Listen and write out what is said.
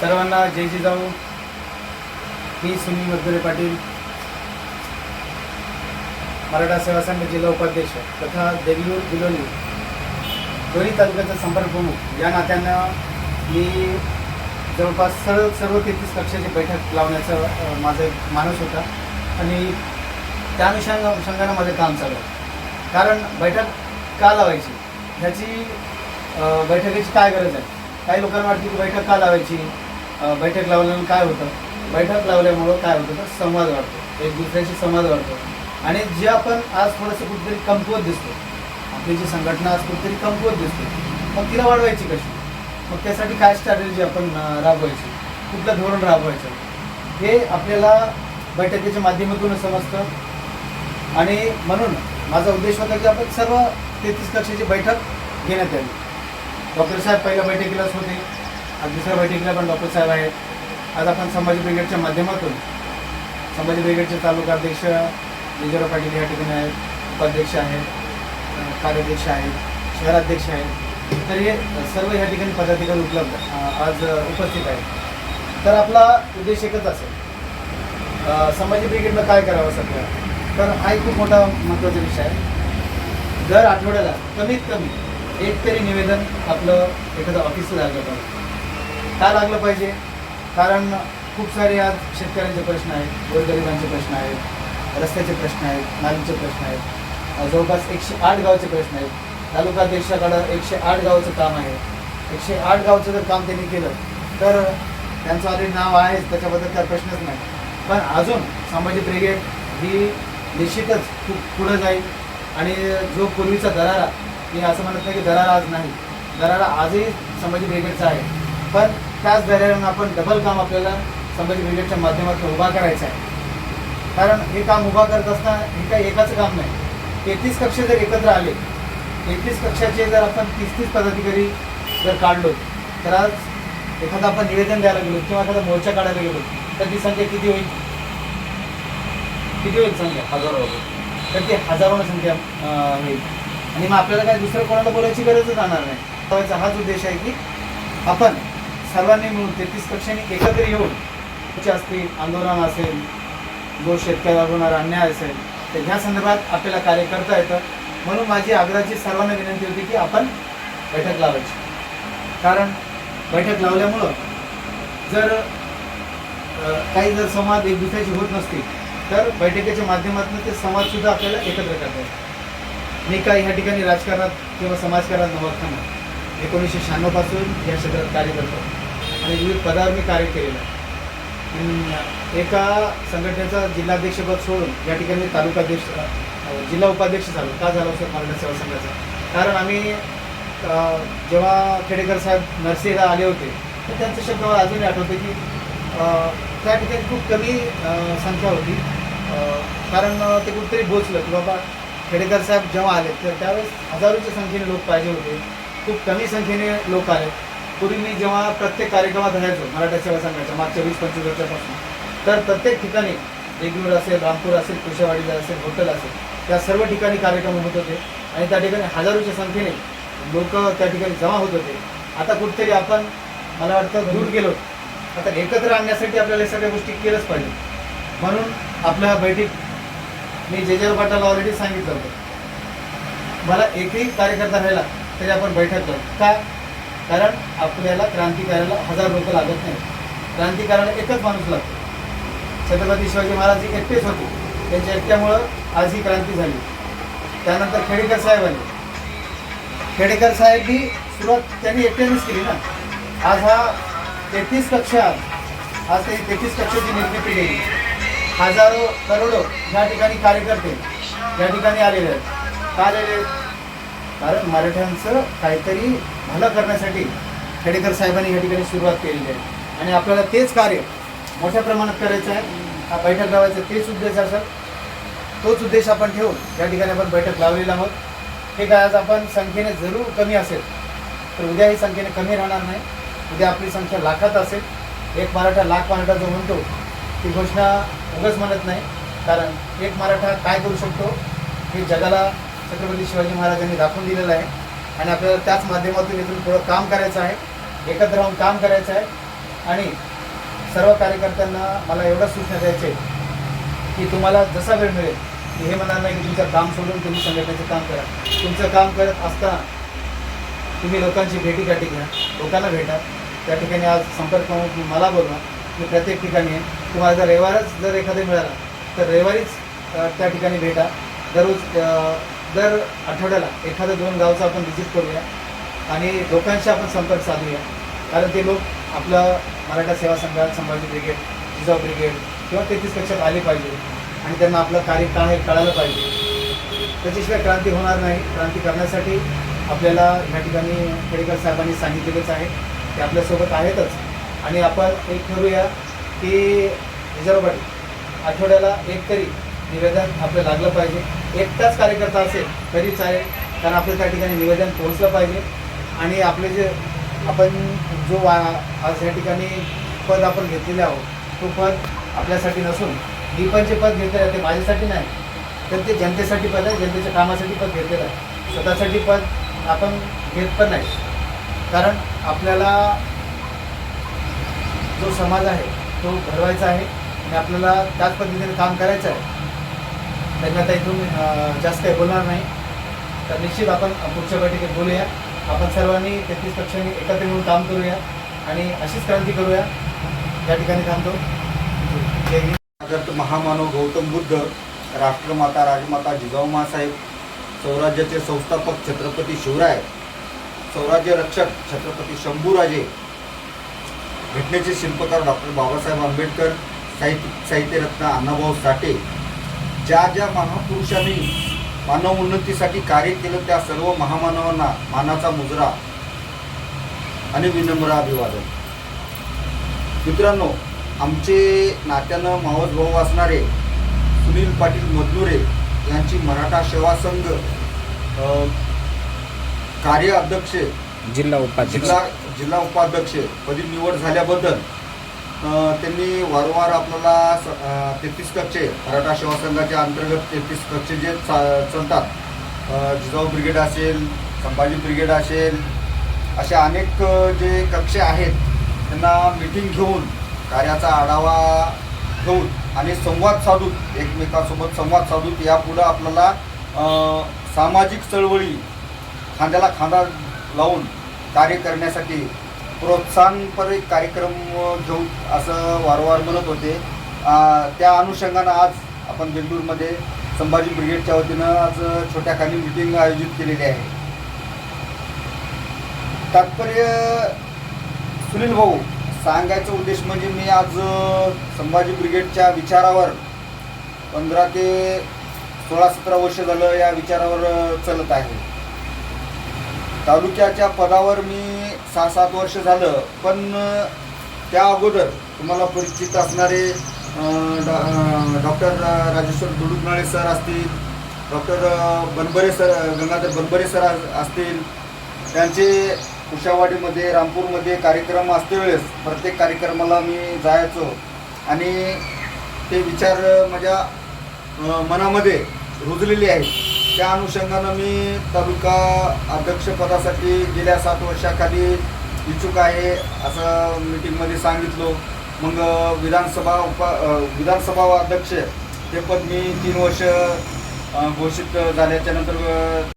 सर्वांना जय जिजाऊ मी सुनील मधुरे पाटील. मराठा सेवा संघ जिल्हा उपाध्यक्ष तथा देगलूर बिलोली दोन्ही तालुक्याचा संपर्क प्रमुख. या नात्यानं मी जवळपास सर्व सर्व तेहतीस कक्षाची बैठक लावण्याचा माझं माझा एक मानस होता. आणि त्या अनुषंग अनुषंगानं माझं काम चालू आहे. कारण बैठक का लावायची? ह्याची बैठकीची काय गरज आहे? काही लोकांना वाटते की बैठक का लावायची? बैठक लावल्यानं काय होतं? बैठक लावल्यामुळं काय होतं? तर संवाद वाढतो. एक दुसऱ्याशी संवाद वाढतो. आणि जे आपण आज थोडंसं कुठेतरी कमकुवत दिसतो आपली जी संघटना आज कुठेतरी कमकुवत दिसते मग तिला वाढवायची कशी? मग त्यासाठी काय स्ट्रॅटेजी आपण राबवायची? कुठलं धोरण राबवायचं? हे आपल्याला बैठकीच्या माध्यमातून समजतं. आणि म्हणून माझा उद्देश होता की आपण सर्व तेहतीस कक्षाची बैठक घेण्यात आली डॉक्टर साहेब पहिल्या बैठकीलाच होते. दुसऱ्या बैठकीला पण डॉक्टर साहेब आहेत. आज आपण संभाजी ब्रिगेडच्या माध्यमातून संभाजी ब्रिगेडचे तालुका अध्यक्ष विजयराव पाटील या ठिकाणी आहेत उपाध्यक्ष आहेत कार्याध्यक्ष आहेत शहराध्यक्ष आहेत. तर हे सर्व या ठिकाणी पदाधिकारी उपलब्ध आज उपस्थित आहेत. तर आपला उद्देश एकच असेल. संभाजी ब्रिगेडनं काय करावं सध्या? तर हा एक खूप मोठा महत्त्वाचा विषय आहे. दर आठवड्याला कमीत कमी एक तरी निवेदन आपलं एखादं ऑफिसला झालं पाहिजे. का लागलं पाहिजे? कारण खूप सारे आज शेतकऱ्यांचे प्रश्न आहेत गोरगरिबांचे प्रश्न आहेत रस्त्याचे प्रश्न आहेत नालीचे प्रश्न आहेत जवळपास एकशे आठ गावचे प्रश्न आहेत. तालुका अध्यक्षाकडं एकशे आठ गावचं काम आहे. एकशे आठ गावचं जर काम त्यांनी केलं तर त्यांचं ऑलरेडी नाव आहेच त्याच्याबद्दल काय प्रश्नच नाही. पण अजून संभाजी ब्रिगेड ही निश्चितच खूप पुढं जाईल. आणि जो पूर्वीचा दरारा मी असं म्हणत नाही की दरारा आज नाही. दरारा आजही संभाजी ब्रिगेडचा आहे. पण त्याच दराऱ्यानं आपण डबल काम आपल्याला संभाजी ब्रिगेडच्या माध्यमातून उभा करायचं आहे. कारण हे काम उभा करत असताना हे काही एकाचं काम नाही. तेहतीस कक्ष जर एकत्र आले तेहतीस कक्षाचे जर आपण तीस तीस पदाधिकारी जर काढलो तर आज एखादं आपण निवेदन द्यायला गेलो किंवा एखादा मोर्चा काढायला गेलो तर ती संख्या किती होईल? किती होईल संख्या? हजारो तर ती हजारोनं संख्या होईल. आणि मग आपल्याला काय दुसरं कोणाला बोलायची गरजच राहणार नाही. हाच उद्देश आहे की आपण सर्वांनी मिळून तेहतीस पक्षांनी एकत्र येऊन असतील आंदोलन असेल जो शेतकऱ्यावर होणारा अन्याय असेल तर ह्या संदर्भात आपल्याला कार्य करता येतं म्हणून माझी आग्रहाची सर्वांना विनंती होती की आपण बैठक लावायची. कारण बैठक लावल्यामुळं जर काही जर संवाद एक दुसऱ्याची होत नसतील तर बैठकीच्या माध्यमातून ते संवादसुद्धा आपल्याला एकत्र करता येतात. मी काही ह्या ठिकाणी राजकारणात किंवा समाजकारणात नव्हताना एकोणीसशे शहाण्णवपासून या क्षेत्रात कार्य करतो आणि विविध पदावर मी कार्य केलेलं आहे. एका संघटनेचा जिल्हाध्यक्षपद सोडून या ठिकाणी तालुकाध्यक्ष जिल्हा उपाध्यक्ष झालो. का झालो सर मराठा सेवा संघाचा? कारण आम्ही जेव्हा खेडेकर साहेब नरसीला आले होते तर त्यांचं शब्द मला अजूनही आठवतं की त्या ठिकाणी खूप कमी संख्या होती. कारण ते कुठेतरी बोचलं की बाबा खेडेकर साहेब जेव्हा आले तर त्यावेळेस हजारोच्या संख्येने लोक पाहिजे होते. खूप कमी संख्येने लोक आले. पूर्वी मी जेव्हा प्रत्येक कार्यक्रमात राहायचो मराठा सेवा संघाच्या मागच्या वीस पंचवीस वर्षापासून तर प्रत्येक ठिकाणी एकवीर असेल रामपूर असेल कुशावाडीला असेल हॉटेल असेल त्या सर्व ठिकाणी कार्यक्रम होत होते. आणि त्या ठिकाणी हजारोच्या संख्येने लोक त्या ठिकाणी जमा होत होते. आता कुठेतरी आपण मला वाटतं दूर गेलो. आता एकत्र आणण्यासाठी आपल्याला या सगळ्या गोष्टी केलंच पाहिजे. म्हणून आपल्या बैठक मी जे जे पाटाला ऑलरेडी सांगितलं होतं. मला एकही कार्यकर्ता राहिला तरी आपण बैठक करू. का? कारण आपल्याला क्रांती करायला हजार लोक लागत नाही क्रांती करायला एकच माणूस लागतो. छत्रपती शिवाजी महाराज हे एकटेच होते. त्यांच्या एकट्यामुळं आज ही क्रांती झाली. त्यानंतर खेडेकर साहेब आले. खेडेकर साहेब ही सुरुवात त्यांनी एकट्यानेच केली ना. आज हा तेहतीस कक्षा आज त्यांनी तेहतीस कक्षाची निर्मिती केली. हजारो करोडो या ठिकाणी कार्यकर्ते या ठिकाणी आलेले आहेत. का आलेले आहेत? कारण मराठ्यांचं काहीतरी भलं करण्यासाठी खेडेकर साहेबांनी या ठिकाणी सुरुवात केलेली आहे. आणि आपल्याला तेच कार्य मोठ्या प्रमाणात करायचं आहे. हा बैठक लावायचं तेच उद्देश असेल तोच उद्देश आपण ठेवून या ठिकाणी आपण बैठक लावलेला आहोत. हे काय आज आपण संख्येने जरूर कमी असेल तर उद्या ही संख्येने कमी राहणार नाही. उद्या आपली संख्या लाखात असेल. एक मराठा लाख मराठा जो म्हणतो ती घोषणा उगच म्हणत नाही. कारण एक मराठा काय करू शकतो? हे जगाला छत्रपती शिवाजी महाराजांनी दाखवून दिलेलं आहे. आणि आपल्याला त्याच माध्यमातून इथून पुढं काम करायचं आहे. एकत्र राहून काम करायचं आहे. आणि सर्व कार्यकर्त्यांना मला एवढंच सूचना द्यायचे की तुम्हाला जसा वेळ मिळेल की हे म्हणणार नाही की तुमचं काम सोडून तुम्ही संघटनेचं काम करा. तुमचं काम करत असताना तुम्ही लोकांची भेटीगाठी घ्या. लोकांना भेटा. त्या ठिकाणी आज संपर्क करून मला बोलवा. मी प्रत्येक ठिकाणी आहे. तुम्हाला जर रविवारच जर एखादं मिळाला तर रविवारीच त्या ठिकाणी भेटा. दररोज दर आठवड्याला एखादं दोन गावचं आपण व्हिजिट करूया आणि लोकांशी आपण संपर्क साधूया. कारण ते लोक आपलं मराठा सेवा संघात संभाजी ब्रिगेड जिजाऊ ब्रिगेड किंवा तेहतीस कक्षात आले पाहिजे आणि त्यांना आपलं कार्य काय आहे कळालं पाहिजे. त्याच्याशिवाय क्रांती होणार नाही. क्रांती करण्यासाठी आपल्याला ह्या ठिकाणी खेडेकर साहेबांनी सांगितलेलंच आहे. ते आपल्यासोबत आहेतच. आणि आपण एक ठरूया की रिझर्व आठवड्याला एक तरी निवेदन आपलं लागलं पाहिजे. एकटाच कार्यकर्ता असेल तरी चालेल कारण आपलं त्या ठिकाणी निवेदन पोहोचलं पाहिजे. आणि आपले जे आपण जो वा आज या ठिकाणी पद आपण घेतलेले आहोत तो पद आपल्यासाठी नसून मी पण जे पद घेतलेलं आहे ते माझ्यासाठी नाही तर ते जनतेसाठी पद आहे जनतेच्या कामासाठी पद घेतलेलं आहे. स्वतःसाठी पद आपण घेत पण नाही. कारण आपल्याला जो समाज आहे तो घडवायचा आहे आणि आपल्याला त्याच पद्धतीने काम करायचं आहे. तर आता इथून जास्त काही बोलणार नाही. तर निश्चित आपण पुढच्या बैठकीत बोलूया. आपण सर्वांनी तेहतीस पक्षांनी एकत्र येऊन काम करूया आणि अशीच क्रांती करूया. या ठिकाणी थांबतो. जर महामानव गौतम बुद्ध राष्ट्रमाता राजमाता जिजाऊ साहेब स्वराज्याचे संस्थापक छत्रपती शिवराय स्वराज्य रक्षक छत्रपती शंभूराजे घटनेचे शिल्पकार डॉक्टर बाबासाहेब आंबेडकर साहित्य साहित्यरत्न अण्णाभाऊ साठे ज्या ज्या महापुरुषांनी मानव उन्नतीसाठी कार्य केलं त्या सर्व महामानवांना मानाचा मुजरा आणि विनम्र अभिवादन. मित्रांनो आमचे नात्यानं मावस भाऊ असणारे सुनील पाटील मधनुरे यांची मराठा सेवा संघ कार्य अध्यक्ष जिल्हा उपाध्यक्ष. जिल्हा जिल्हा उपाध्यक्ष पदी निवड झाल्याबद्दल त्यांनी वारंवार आपल्याला तेहतीस कक्षे मराठा सेवा संघाच्या अंतर्गत तेहतीस कक्षे जे चा- चालतात जिजाऊ ब्रिगेड असेल संभाजी ब्रिगेड असेल अशा अनेक जे कक्षे आहेत त्यांना मिटिंग घेऊन कार्याचा आढावा घेऊन आणि संवाद साधून एकमेकांसोबत संवाद साधून यापुढं आपल्याला सामाजिक चळवळी खांद्याला खांदा लावून कार्य करण्यासाठी प्रोत्साहनपर एक कार्यक्रम घेऊ असं वारंवार म्हणत होते. त्या अनुषंगानं आज आपण बेंगळूरमध्ये संभाजी ब्रिगेडच्या वतीनं आज छोट्याखाली मिटिंग आयोजित केलेली आहे. तात्पर्य सुनील भाऊ सांगायचा उद्देश म्हणजे मी आज संभाजी ब्रिगेडच्या विचारावर पंधरा ते सोळा सतरा वर्ष झालं या विचारावर चालत आहे. तालुक्याच्या पदावर मी सहा सात वर्ष झालं पण त्या अगोदर तुम्हाला परिचित असणारे डॉ- डॉक्टर राजेश्वर दुडुकनाळे सर असतील doctor Banbare sir Gangadhar Banbare sir अस- असतील त्यांचे कुशावाडीमध्ये रामपूरमध्ये कार्यक्रम असते वेळेस प्रत्येक कार्यक्रमाला मी जायचो. आणि ते विचार माझ्या मनामध्ये रुजलेले आहेत. त्या अनुषंगानं मी तालुका अध्यक्षपदासाठी गेल्या सात वर्षाखाली इच्छुक आहे असं मीटिंगमध्ये सांगितलो. मग विधानसभा उपा विधानसभा अध्यक्ष हे पद मी तीन वर्ष घोषित झाल्याच्यानंतर